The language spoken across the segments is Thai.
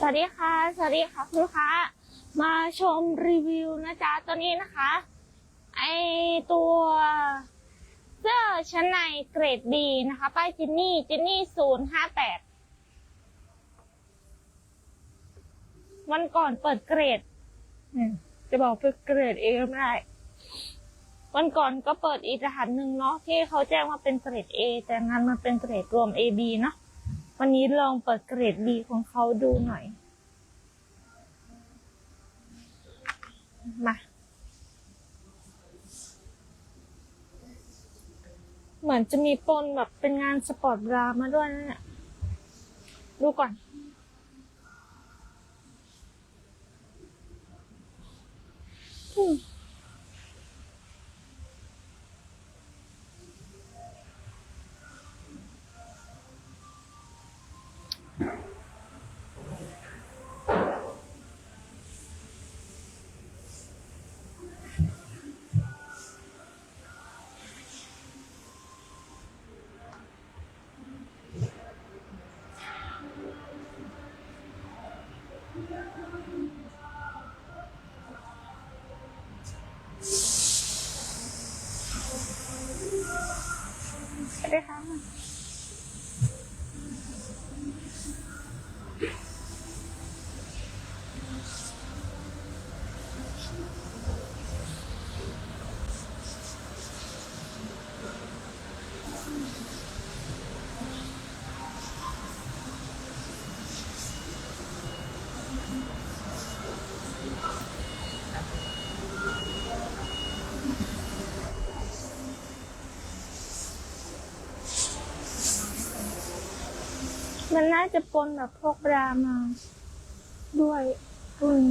สวัสดีค่ะ สวัสดีค่ะคุณลูกค้า มาชมรีวิวนะจ๊ะตัวนี้นะคะ ไอตัวเสื้อชั้นในเกรด B นะคะ ป้ายจินนี่จินนี่ศูนย์ห้าแปดวันก่อนเปิดเกรดจะบอกเปิดเกรดเองไม่ได้วันก่อนก็เปิดอีกรหัสหนึ่งเนาะที่เขาแจ้งว่าเป็นเกรด A แต่งานมันเป็นเกรดรวม AB เนาะ วันนี้ลองเปิดเกรดดีของเขาดูหน่อย มา เหมือนจะมีปนแบบเป็นงานสปอร์ตบรามาด้วยนะเนี่ยดูก่อน สวัส มันน่าจะปนแบบพวกบรามา ด้วยอืม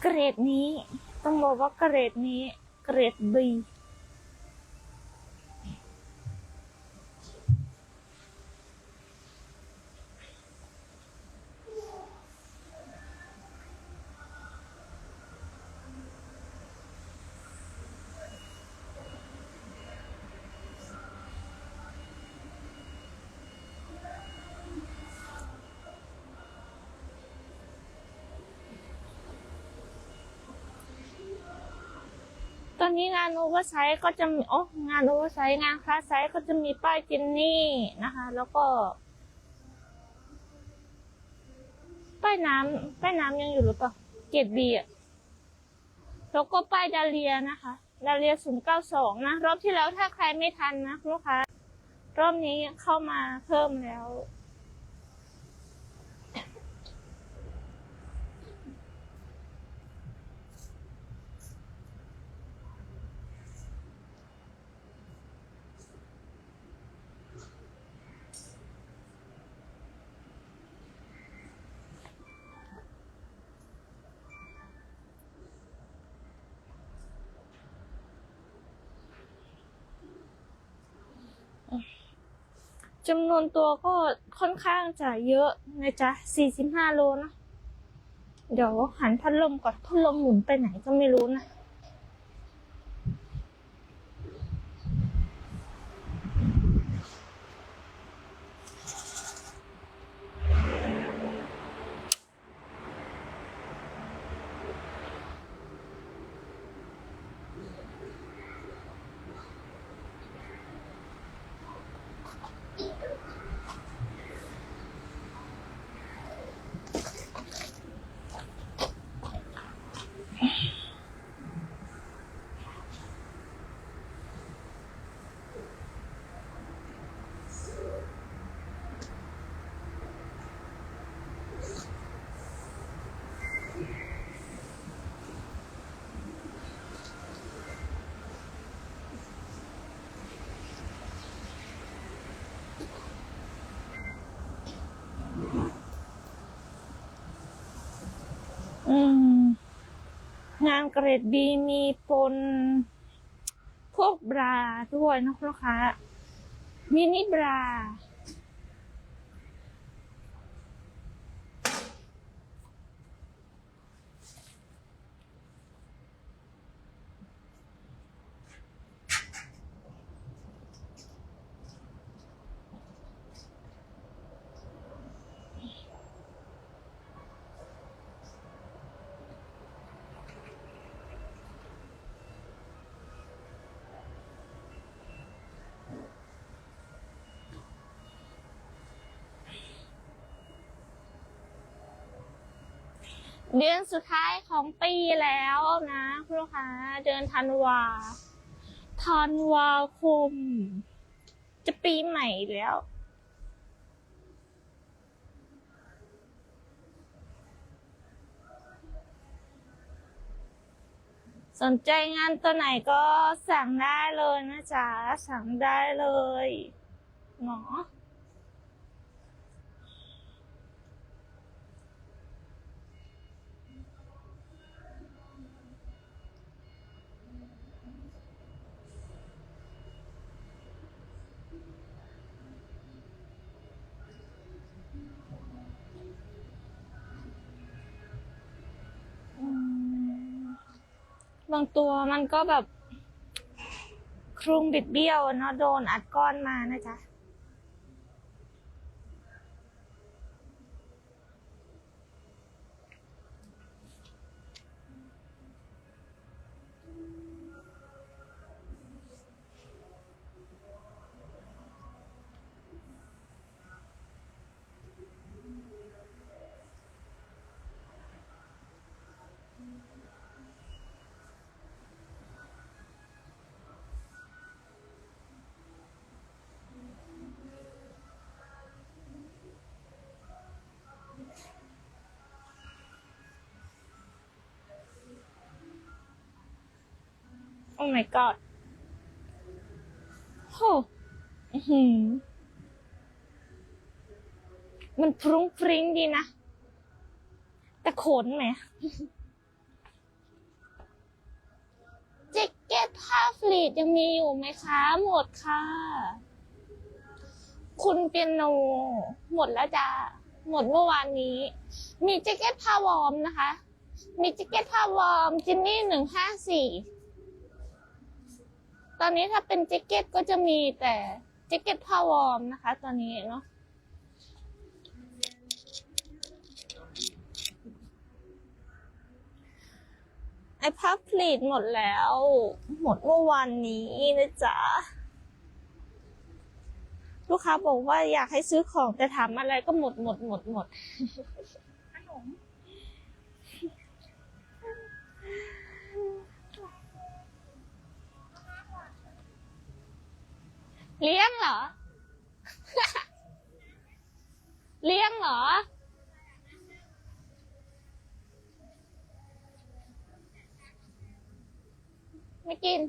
เกรดนี้ ต้องบอกว่าเกรดนี้ เกรดบี นนี้งานโอเวอร์ไซส์ก็จะมีโอ้งานโอเวอร์ไซส์งานคลาสไซส์ก็จะมีป้ายจินนี่นะคะ แล้วก็ป้ายน้ำป้ายน้ำยังอยู่หรือเปล่าเกรดบีอะแล้วก็ป้ายดาเลียนะคะดาเลียศูนย์เก้าสองนะรอบที่แล้วถ้าใครไม่ทันนะลูกค้ารอบนี้เข้ามาเพิ่มแล้ว จำนวนตัวก็ค่อนข้างจะเยอะนะจ๊ะ 45 โลนะ เดี๋ยวหันพัดลมก่อน พัดลมหมุนไปไหนก็ไม่รู้นะ งานเกรดบีมีปน พวกบราด้วยนะลูกค้ามินิบรา เดือนสุดท้ายของปีแล้วนะคุณลูกค้าเดือนธันวาธันวาคม จะปีใหม่แล้ว สนใจงานตัวไหนก็สั่งได้เลยนะจ๊ะ สั่งได้เลยเนาะ บางตัวมันก็แบบ ครุงบิดเบี้ยวเนาะโดนอัดก้อนมานะจ๊ะ โอ้ my god โหอื้อหือมันพรุ้งฟริ้งดีนะ แต่ขนไหมแจ็คเก็ตผ้าฟลีดยังมีอยู่ไหมคะ หมดค่ะ คุณเปียโน หมดแล้วจ้าหมดเมื่อวานนี้ มีแจ็คเก็ตผ้าวอร์มนะคะ มีแจ็คเก็ตผ้าวอร์มจินนี่หนึ่งห้าสี่ ตอนนี้ถ้าเป็นแจ็คเก็ตก็จะมีแต่แจ็คเก็ตผ้าวอร์มนะคะ ตอนนี้เนาะไอผ้าผลิตหมดแล้ว หมดเมื่อวานนี้นะจ๊ะลูกค้าบอกว่าอยากให้ซื้อของแต่ถามอะไรก็หมดหมดหมดหมด ขนม เลี้ยงเหรอ เลี้ยงเหรอ ไม่กิน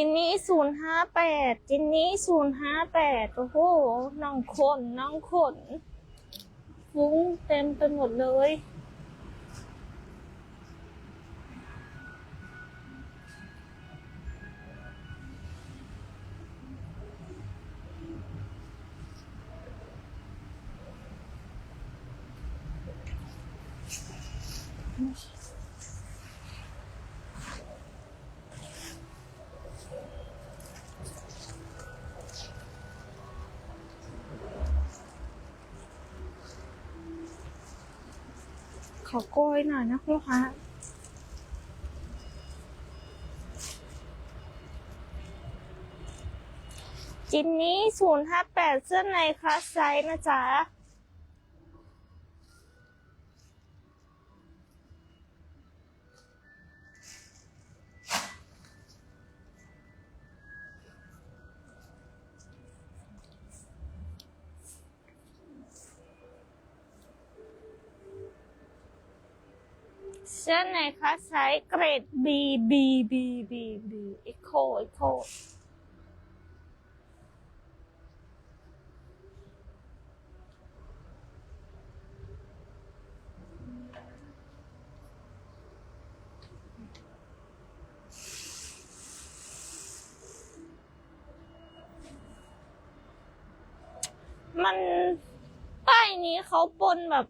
จินนี่ศูนย์ห้าแปดจินนี่ศูนย์ห้าแปดโอ้โหน้องขนน้องขนฟุ้งเต็มไปหมดเลย ขอโกยหน่อยนะลูกค้าจินนี้ศูนย์ห้าแปดเสื้อในคลาสไซส์นะจ๊ะ เสื้อในคลาสไซส์เกรด B B B B B Eco Eco มันป้ายนี้เขาปนแบบ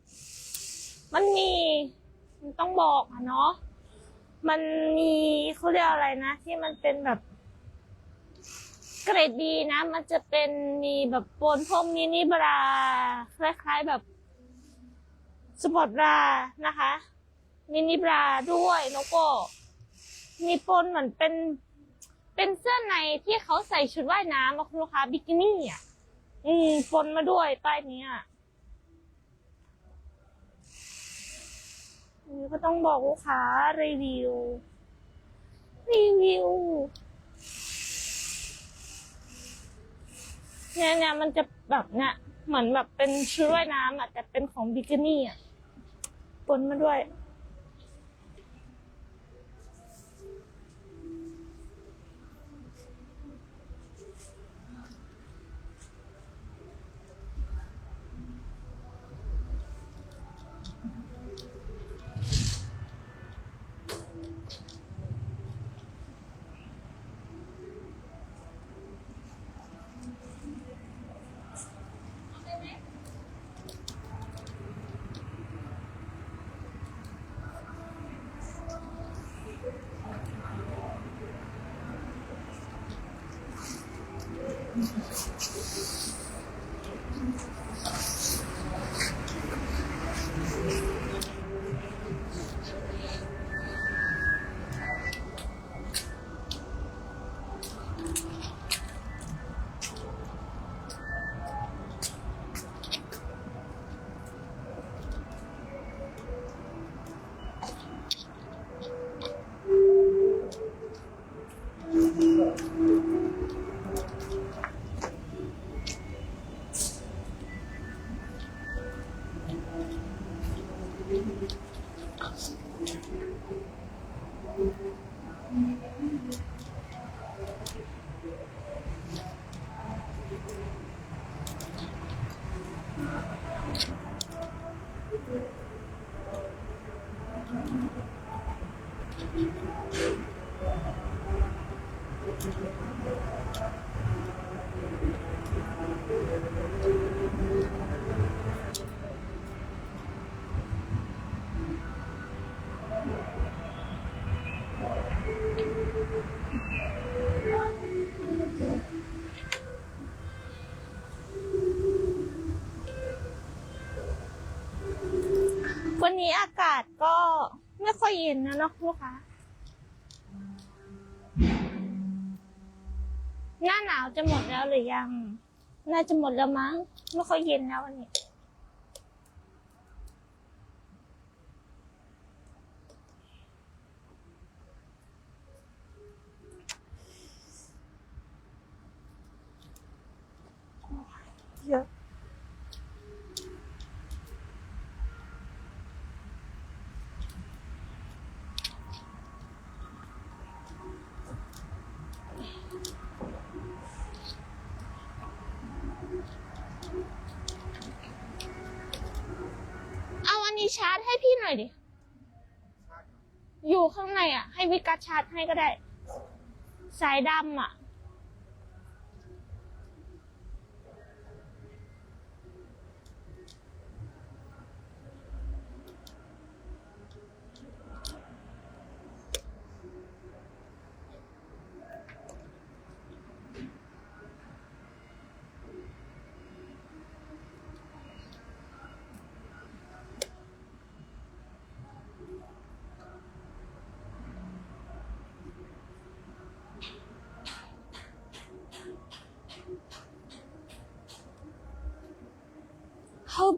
มันมี มันต้องบอกอะเนาะมันมีเขาเรียกอะไรนะ ที่มันเป็นแบบเกรดดีนะ มันจะเป็นมีแบบปนพวกมินิบราคล้ายๆแบบสปอร์ตบรานะคะมินิบราด้วยแล้วก็ มีปนเหมือนเป็น เป็นเสื้อในที่เขาใส่ชุดว่ายน้ำอะคุณลูกค้าบิกินี่อะ อืมปนมาด้วยป้ายนี้อัน ก็ต้องบอกลูกค้ารีวิว รีวิวเนี่ยเนี่ยมันจะแบบเนี่ยเหมือนแบบเป็นชุดว่ายน้ำอะแต่เป็นของบิกินี่อะปนมาด้วย นี้อากาศก็ไม่ค่อยเย็นนะเนาะลูกค้าหน้าหนาวจะหมดแล้วหรือยัง น่าจะหมดแล้วมั้ง ไม่ค่อยเย็นแล้ววันนี้ เยอะ เอาอันนี้ชาร์่อยดิ อยู่ข้างในอะ ให้วิกัสชาร์จให้ก็ได้ สายดำอะ ฮึบ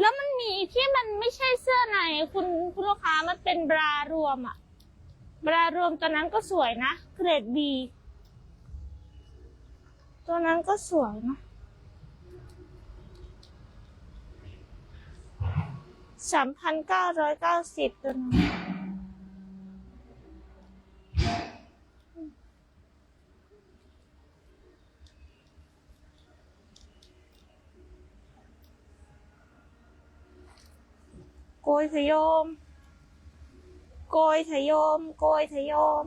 แล้วมันมีที่มันไม่ใช่เสื้อใน คุณคุณลูกค้ามันเป็นบรารวมอะบรารวมตัวนั้นก็สวยนะเกรดบีตัวนั้นก็สวยนะสามพันเก้าร้อยเก้าสิบตัวนั้น โกยทะยมโกยทะยมโกยทะยม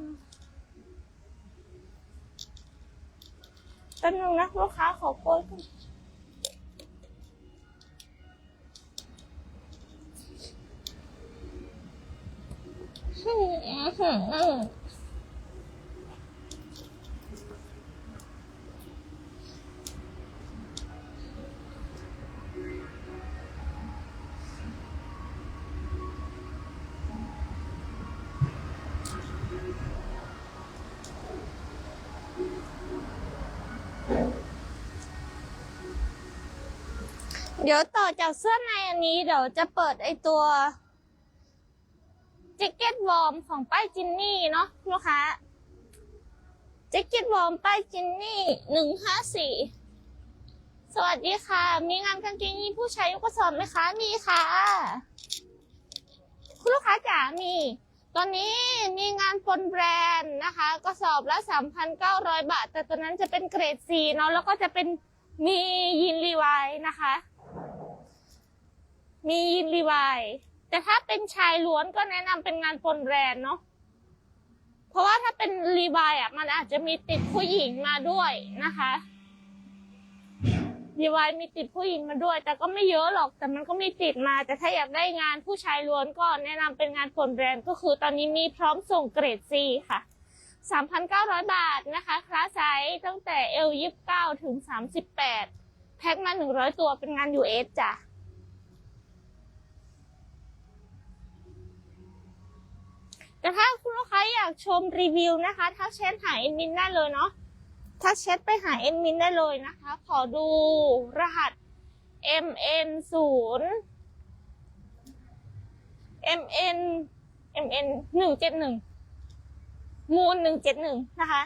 ตั้งนึงนะลูกค้าขอโกยขึ้นอืม เดี๋ยวต่อจากเสื้อในอันนี้เดี๋ยวจะเปิดไอตัวแจ็คเก็ตวอร์มของป้ายจินนี่เนาะลูกค้าแจ็คเก็ตวอร์มป้ายจินนี่หนึ่งห้าสี่สวัสดีค่ะ มีงานกางเกงยีนผู้ชายยกกระสอบไหมคะ มีค่ะ คุณลูกค้าจ๋ามี ตอนนี้มีงานปนแบรนด์นะคะ กระสอบละ3,900บาท แต่ตัวนั้นจะเป็นเกรด C เนาะแล้วก็จะเป็นมียีนรีไวนะคะ มียีนรีไวายแต่ถ้าเป็นชายล้วนก็แนะนำเป็นงานปนแบรนด์เนาะเพราะว่าถ้าเป็นรีไวายอะ มันอาจจะมีติดผู้หญิงมาด้วยนะคะรีไวายมีติดผู้หญิงมาด้วย แต่ก็ไม่เยอะหรอกแต่มันก็มีติดมา แต่ถ้าอยากได้งานผู้ชายล้วนก็แนะนำเป็นงานปนแบรนด์ก็คือตอนนี้มีพร้อมส่งเกรด C ค่ะ3,900 บาทนะคะ คลาสไซส์ตั้งแต่ L 29 ถึง 38 แพ็คมา 100 ตัวเป็นงาน US จ้ะ แต่ถ้าคุณลูกค้าอยากชมรีวิวนะคะถ้าเช็ดหาเอ็มมินได้เลยเนาะถ้าเช็ดไปหาเอ็มมินได้เลยนะคะ ขอดูรหัส MN 0 MN MN หนึ่งเจ็ดหนึ่งมูลหนึ่งเจ็ดหนึ่งนะคะ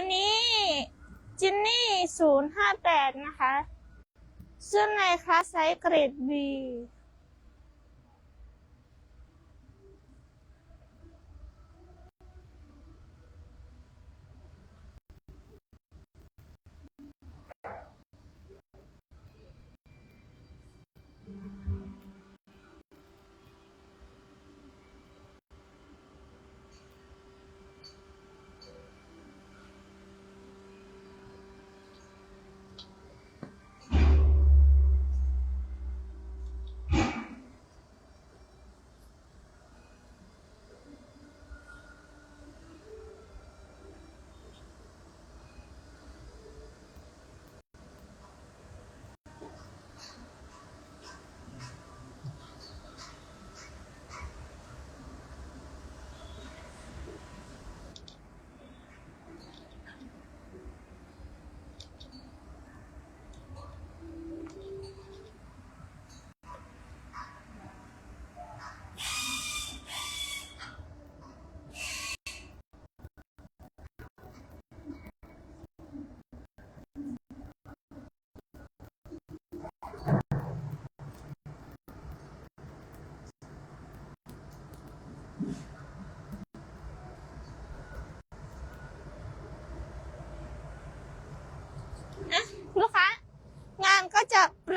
ตัวนี้จินนี่ศูนย์ห้าแปดนะคะ ซึ่งในคลาสไซส์เกรด B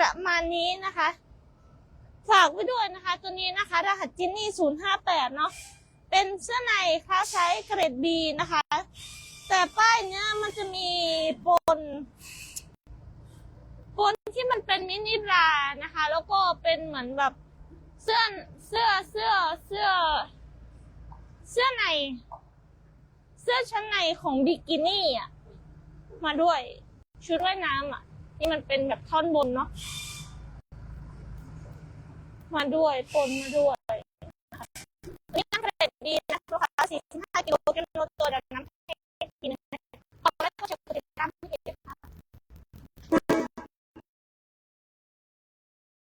ประมาณนี้นะคะ ฝากไว้ด้วยนะคะ ตัวนี้นะคะ รหัสจินนี่ศูนย์ห้าแปดเนาะเป็นเสื้อในคลาสไซส์เกรดบีนะคะ แต่ป้ายเนี้ยมันจะมีปน ปนที่มันเป็นมินิบรานะคะ แล้วก็เป็นเหมือนแบบเสื้อเสื้อเสื้อเสื้อ เสื้อใน เสื้อชั้นในของบิกินี่อะมาด้วยชุดว่ายน้ำอะ ที่มันเป็นแบบท่อนบนเนาะมาด้วยปนมาด้วยนี่น้ำเร็ดดีนะลูกค้า45กิโลกรัมตัวน้ำให้กินนะคอนแรกก็จะ